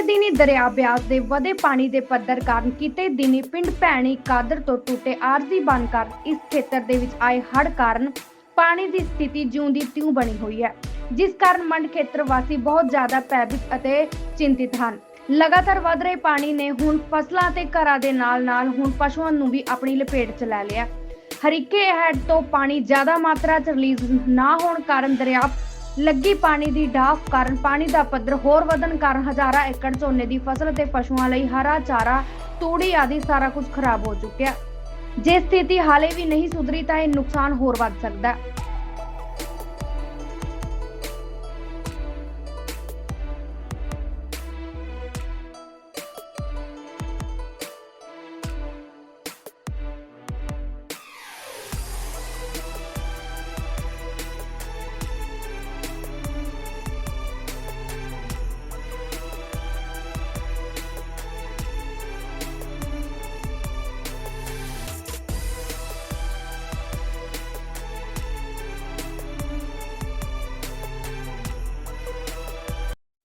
ਬੀਤੇ ਦਿਨੀ ਦਰਿਆ ਬਿਆਸ ਦੇ ਵਧੇ ਪਾਣੀ ਦੇ ਪੱਧਰ ਕਾਰਨ ਕਿਤੇ ਦਿਨੀ ਪਿੰਡ ਭੈਣੀ ਕਾਦਰ ਤੋਂ ਟੁੱਟੇ ਆਰਜ਼ੀ ਬੰਨ ਕਾਰਨ ਇਸ ਖੇਤਰ ਦੇ ਵਿੱਚ ਆਏ ਹੜ੍ਹ ਕਾਰਨ ਪਾਣੀ ਦੀ ਸਥਿਤੀ ਜਿਉਂ ਦੀ ਤਿਉਂ ਬਣੀ ਹੋਈ ਹੈ, ਜਿਸ ਕਾਰਨ ਮੰਡ ਖੇਤਰ ਵਾਸੀ ਬਹੁਤ ਜ਼ਿਆਦਾ ਭੈਭੀਤ ਅਤੇ ਚਿੰਤਿਤ ਹਨ। ਲਗਾਤਾਰ ਵਧ ਰਹੇ ਪਾਣੀ ਨੇ ਹੁਣ ਫਸਲਾਂ ਤੇ ਘਰਾਂ ਦੇ ਨਾਲ-ਨਾਲ ਹੁਣ ਪਸ਼ੂਆਂ ਨੂੰ ਵੀ ਆਪਣੀ ਲਪੇਟ 'ਚ ਲੈ ਲਿਆ। ਹਰੀਕੇ ਹੈਡ ਤੋਂ ਪਾਣੀ ਜ਼ਿਆਦਾ ਮਾਤਰਾ 'ਚ ਰਿਲੀਜ਼ ਨਾ ਹੋਣ ਕਾਰਨ ਦਰਿਆ ਲੱਗੀ ਪਾਣੀ ਦੀ ਡਾਫ ਕਾਰਨ ਪਾਣੀ ਦਾ ਪੱਧਰ ਹੋਰ ਵਧਣ ਕਾਰਨ ਹਜ਼ਾਰਾਂ ਏਕੜ ਝੋਨੇ ਦੀ ਫਸਲ ਅਤੇ ਪਸ਼ੂਆਂ ਲਈ ਹਰਾ ਚਾਰਾ, ਤੂੜੀ ਆਦਿ ਸਾਰਾ ਕੁਝ ਖਰਾਬ ਹੋ ਚੁੱਕਿਆ। ਜੇ ਸਥਿਤੀ ਹਾਲੇ ਵੀ ਨਹੀਂ ਸੁਧਰੀ ਤਾਂ ਇਹ ਨੁਕਸਾਨ ਹੋਰ ਵੱਧ ਸਕਦਾ ਹੈ।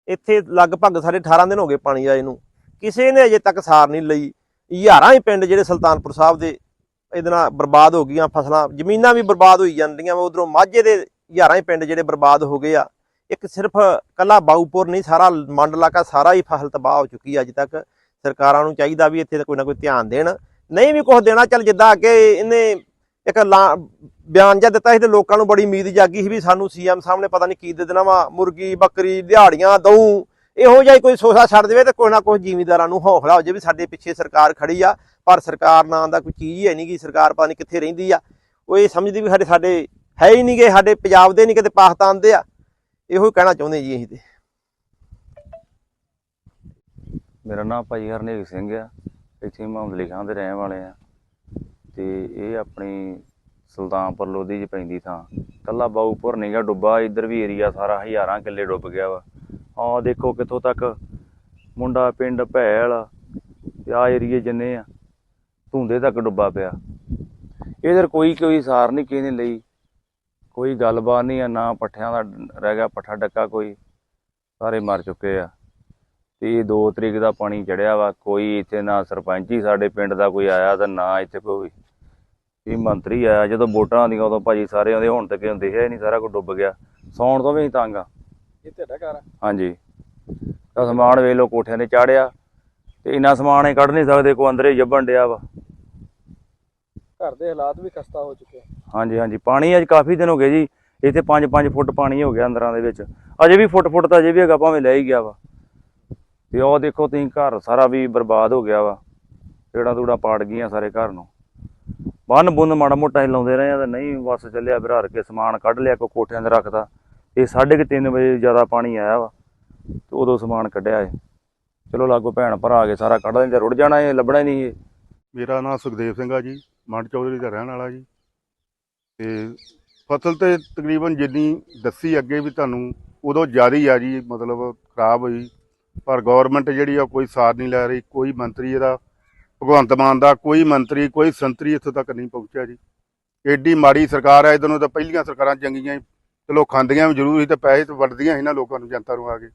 ਇੱਥੇ ਲਗਭਗ ਸਾਡੇ 18 ਦਿਨ ਹੋ ਗਏ ਪਾਣੀ ਆਏ ਨੂੰ। ਕਿਸੇ ਨੇ ਅਜੇ ਤੱਕ ਸਾਰ ਨਹੀਂ ਲਈ। ਹਜ਼ਾਰਾਂ ਹੀ ਪਿੰਡ ਜਿਹੜੇ ਸੁਲਤਾਨਪੁਰ ਸਾਹਿਬ ਦੇ ਇਹਦੇ ਨਾਲ ਬਰਬਾਦ ਹੋ ਗਈਆਂ ਫਸਲਾਂ। ਜ਼ਮੀਨਾਂ ਵੀ ਬਰਬਾਦ ਹੋਈ ਜਾਂਦੀਆਂ ਵਾ। ਉਧਰੋਂ ਮਾਝੇ ਦੇ ਹਜ਼ਾਰਾਂ ਹੀ ਪਿੰਡ ਜਿਹੜੇ ਬਰਬਾਦ ਹੋ ਗਏ ਆ। ਇੱਕ ਸਿਰਫ ਕੱਲਾ ਬਾਊਪੁਰ ਨਹੀਂ, ਸਾਰਾ ਮੰਡ ਇਲਾਕਾ, ਸਾਰਾ ਹੀ ਫਸਲ ਤਬਾਹ ਹੋ ਚੁੱਕੀ ਆ ਅੱਜ ਤੱਕ। ਸਰਕਾਰਾਂ ਨੂੰ ਚਾਹੀਦਾ ਵੀ ਇੱਥੇ ਤਾਂ ਕੋਈ ਨਾ ਕੋਈ ਧਿਆਨ ਦੇਣ। ਨਹੀਂ ਵੀ ਕੁਝ ਦੇਣਾ, ਚੱਲ ਜਿੱਦਾਂ ਅੱਗੇ ਇਹਨੇ ਇੱਕ ਲਾ- ਬਿਆਨ ਜਿਹਾ ਦਿੱਤਾ ਸੀ ਤੇ ਲੋਕਾਂ ਨੂੰ ਬੜੀ ਉਮੀਦ ਜਾਗੀ ਸੀ ਵੀ ਸਾਨੂੰ ਸੀਐਮ ਨੇ ਪਤਾ ਨਹੀਂ ਕੀ ਦੇ ਦੇਣਾ ਵਾ, ਮੁਰਗੀ, ਬੱਕਰੀ, ਦਿਹਾੜੀਆਂ, ਦਊ। ਇਹੋ ਜਿਹਾ ਹੀ ਕੋਈ ਸੋਸਾ ਛੱਡ ਦੇਵੇ ਤੇ ਕੋਈ ਨਾ ਕੋਈ ਜ਼ਿਮੀਂਦਾਰਾਂ ਨੂੰ ਹੌਸਲਾ ਹੋ ਜਾਵੇ ਵੀ ਸਾਡੇ ਪਿੱਛੇ ਸਰਕਾਰ ਖੜੀ ਆ, ਪਰ ਸਰਕਾਰ ਨਾਂ ਦਾ ਕੋਈ ਚੀਜ਼ ਹੀ ਹੈ ਨਹੀਂ ਗੀ, ਸਰਕਾਰ ਪਤਾ ਨਹੀਂ ਕਿੱਥੇ ਰਹਿੰਦੀ ਆ। ਉਹ ਇਹ ਸਮਝਦੀ ਵੀ ਸਾਡੇ ਸਾਡੇ ਹੈ ਹੀ ਨਹੀਂਗੇ ਸਾਡੇ ਪੰਜਾਬ ਦੇ ਨਹੀਂ ਕਿਤੇ ਪਾਕਿਸਤਾਨ ਦੇ ਆ। ਇਹੋ ਹੀ ਕਹਿਣਾ ਚਾਹੁੰਦੇ ਜੀ ਅਸੀਂ ਤੇ। ਮੇਰਾ ਨਾਮ ਭਾਈ ਹਰਨੇਕ ਸਿੰਘ ਆ। ਇੱਥੇ ਮਾਮਲੇ ਖਾਂ ਦੇ ਰਹਿਣ ਵਾਲੇ ਆ। ਤੇ ਇਹ ਆਪਣੀ ਸੁਲਤਾਨਪੁਰ ਲੋਧੀ ਚ ਪੈਂਦੀ ਥਾਂ। ਕੱਲਾ ਬਾਊਪੁਰ ਨਹੀਂਗਾ ਡੁੱਬਾ ਇੱਧਰ ਵੀ ਏਰੀਆ ਸਾਰਾ ਹਜ਼ਾਰਾਂ ਕਿੱਲੇ ਡੁੱਬ ਗਿਆ ਵਾ। ਆਹ ਦੇਖੋ ਕਿੱਥੋਂ ਤੱਕ ਮੁੰਡਾ, ਪਿੰਡ, ਭੈਲ ਤੇ ਆ ਏਰੀਏ ਜਿੰਨੇ ਆ, ਧੁੰਦੇ ਤੱਕ ਡੁੱਬਾ ਪਿਆ। ਇਧਰ ਕੋਈ ਕੋਈ ਸਾਰ ਨਹੀਂ, ਕਿਸੇ ਨੇ ਲਈ। ਕੋਈ ਗੱਲਬਾਤ ਨਹੀਂ ਆ, ਨਾ ਪੱਠਿਆਂ ਦਾ ਰਹਿ ਗਿਆ, ਪੱਠਾ ਡੱਕਾ ਕੋਈ। ਸਾਰੇ ਮਰ ਚੁੱਕੇ ਆ। ਤੇ ਇਹ 2 ਤਰੀਕ ਦਾ ਪਾਣੀ ਚੜਿਆ ਵਾ, ਕੋਈ ਇੱਥੇ ਨਾ ਸਰਪੰਚ ਹੀ ਸਾਡੇ ਪਿੰਡ ਦਾ ਕੋਈ ਆਇਆ ਤੇ ਨਾ ਇੱਥੇ ਕੋਈ ਇਹ ਮੰਤਰੀ ਆਇਆ ਜਦੋਂ ਵੋਟਾਂ ਆਉਂਦੀਆਂ ਉਦੋਂ ਭਾਜੀ ਸਾਰੇ ਆਉਂਦੇ ਹੁਣ ਤੱਕ ਹੁੰਦੇ ਹੈ ਨਹੀਂ ਸਾਰਾ ਕੁਝ ਡੁੱਬ ਗਿਆ। ਸੌਣ ਤੋਂ ਵੀ ਤੰਗ ਆ। ਇਹ ਤੁਹਾਡਾ ਘਰ ਆ? ਹਾਂਜੀ। ਤਾਂ ਸਮਾਨ ਵੇਖ ਲਓ ਕੋਠਿਆਂ ਤੇ ਚਾੜਿਆ ਤੇ ਇੰਨਾ ਸਮਾਨ ਹੀ ਕੱਢ ਨਹੀਂ ਸਕਦੇ ਕੋ ਅੰਦਰੇ ਜੱਬਣ ਡਿਆ ਵਾ। ਘਰ ਦੇ ਹਾਲਾਤ ਵੀ ਖਸਤਾ ਹੋ ਚੁੱਕੇ ਹਾਂਜੀ ਹਾਂਜੀ। ਪਾਣੀ ਅੱਜ ਕਾਫੀ ਦਿਨ ਹੋ ਗਏ ਜੀ। ਇੱਥੇ 5-5 ਫੁੱਟ ਪਾਣੀ ਹੋ ਗਿਆ ਅੰਦਰਾਂ ਦੇ ਵਿੱਚ। ਅਜੇ ਵੀ ਫੁੱਟ ਫੁੱਟ ਤਾਂ ਅਜੇ ਵੀ ਹੈਗਾ ਭਾਵੇਂ ਲੈ ਹੀ ਗਿਆ ਵਾ। ਤੇ ਉਹ ਦੇਖੋ ਤੁਸੀਂ ਘਰ ਸਾਰਾ ਵੀ ਬਰਬਾਦ ਹੋ ਗਿਆ ਵਾ। ਪੇੜਾਂ ਤੂੜਾਂ ਪਾੜ ਗਈਆਂ ਸਾਰੇ ਘਰ ਨੂੰ। ਬੰਨ ਬੁੰਨ ਮਾੜਾ ਮੋਟਾ ਲਾਉਂਦੇ ਰਹੇ ਆ ਤੇ ਨਹੀਂ ਬਸ ਚੱਲਿਆ ਬਿਰਾਰ ਕੇ ਸਮਾਨ ਕੱਢ ਲਿਆ ਕੋ ਕੋਠਿਆਂ 'ਤੇ ਰੱਖਦਾ ਇਹ 3:30 ਵਜੇ ਜ਼ਿਆਦਾ ਪਾਣੀ ਆਇਆ ਵਾ ਤੇ ਉਦੋਂ ਸਮਾਨ ਕੱਢਿਆ ਏ ਚਲੋ ਲਾਗੋ ਭੈਣ ਭਰਾ ਆ ਕੇ ਸਾਰਾ ਕੱਢ ਲੈਂਦੇ, ਰੁੜ ਜਾਣਾ ਇਹ, ਲੱਭਣਾ ਹੀ ਨਹੀਂ ਇਹ। ਮੇਰਾ ਨਾਮ ਸੁਖਦੇਵ ਸਿੰਘ ਆ ਜੀ, ਮੰਡ ਚੌਧਰੀ ਦਾ ਰਹਿਣ ਵਾਲਾ ਜੀ। ਤੇ ਫਸਲ ਤੇ ਤਕਰੀਬਨ ਜਿੰਨੀ ਦੱਸੀ ਅੱਗੇ ਵੀ ਤੁਹਾਨੂੰ, ਉਦੋਂ ਜ਼ਿਆਦਾ ਹੀ ਆ ਜੀ, ਮਤਲਬ ਖਰਾਬ ਹੋਈ। ਪਰ ਗਵਰਨਮੈਂਟ ਜਿਹੜੀ ਆ ਕੋਈ ਸਾਰ ਨਹੀਂ ਲੈ ਰਹੀ, ਕੋਈ ਮੰਤਰੀ ਇਹਦਾ ਭਗਵੰਤ ਮਾਨ ਦਾ ਕੋਈ ਮੰਤਰੀ ਕੋਈ ਸੰਤਰੀ ਇੱਥੋਂ ਤੱਕ ਨਹੀਂ ਪਹੁੰਚਿਆ ਜੀ। ਐਡੀ ਮਾੜੀ ਸਰਕਾਰ ਹੈ ਇਦੋਂ ਤਾਂ ਪਹਿਲੀਆਂ ਸਰਕਾਰਾਂ ਚੰਗੀਆਂ ਸੀ। ਚਲੋ ਖਾਂਦੀਆਂ ਵੀ ਜ਼ਰੂਰ ਸੀ ਤੇ ਪੈਸੇ ਤੇ ਵੰਡਦੀਆਂ ਸੀ ਨਾ ਲੋਕਾਂ ਨੂੰ ਜਨਤਾ ਨੂੰ ਆ ਕੇ।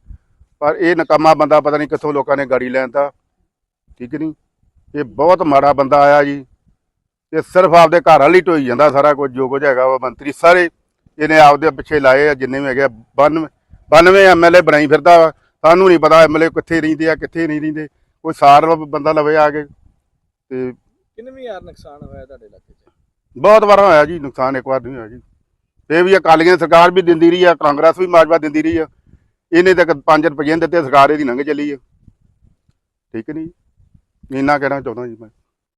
ਪਰ ਇਹ ਨਕਾਮਾ ਬੰਦਾ ਪਤਾ ਨਹੀਂ ਕਿੱਥੋਂ ਲੋਕਾਂ ਨੇ ਗਾੜੀ ਲੈਣ ਤਾ ਠੀਕ ਨਹੀਂ? ਇਹ ਬਹੁਤ ਮਾੜਾ ਬੰਦਾ ਆਇਆ ਜੀ। ਇਹ ਸਿਰਫ ਆਪਦੇ ਘਰ ਵਾਲੀ ਢੋਈ ਜਾਂਦਾ ਸਾਰਾ ਕੁਝ ਜੋ ਕੁਝ ਹੈਗਾ ਵਾ ਮੰਤਰੀ ਸਾਰੇ ਇਹਨੇ ਆਪਦੇ ਪਿੱਛੇ ਲਾਏ ਆ ਜਿੰਨੇ ਵੀ ਹੈਗੇ ਆ, 92 92 ਐਮਐਲਏ ਬਣਾਈ ਫਿਰਦਾ ਵਾ। ਸਾਨੂੰ ਨਹੀਂ ਪਤਾ ਐਮਐਲਏ ਕਿੱਥੇ ਰਹਿੰਦੇ ਆ ਕਿੱਥੇ ਨਹੀਂ ਰਹਿੰਦੇ। ਕੋਈ ਸਾਰ ਬੰਦਾ ਲਵੇ ਆ ਕੇ। ਤੇ ਕਿੰਨੇ ਯਾਰ ਨੁਕਸਾਨ ਹੋਇਆ ਤੁਹਾਡੇ ਇਲਾਕੇ 'ਚ? ਬਹੁਤ ਵਾਰ ਹੋਇਆ ਜੀ ਨੁਕਸਾਨ ਇੱਕ ਵਾਰ ਨਹੀਂ ਹੋਇਆ ਜੀ। ਇਹ ਵੀ ਅਕਾਲੀਆਂ ਦੀ ਸਰਕਾਰ ਵੀ ਦਿੰਦੀ ਰਹੀ ਆ ਕਾਂਗਰਸ ਵੀ ਮਾਜਵਾ ਦਿੰਦੀ ਰਹੀ ਆ। ਇਹਨੇ ਤੱਕ 5 ਰੁਪਏ ਦਿੱਤੇ ਸਰਕਾਰ ਇਹਦੀ ਲੰਘ ਚੱਲੀ ਆ। ਠੀਕ ਨਹੀਂ ਇੰਨਾ ਕਹਿਣਾ ਚਾਹੁੰਦਾ ਜੀ ਮੈਂ।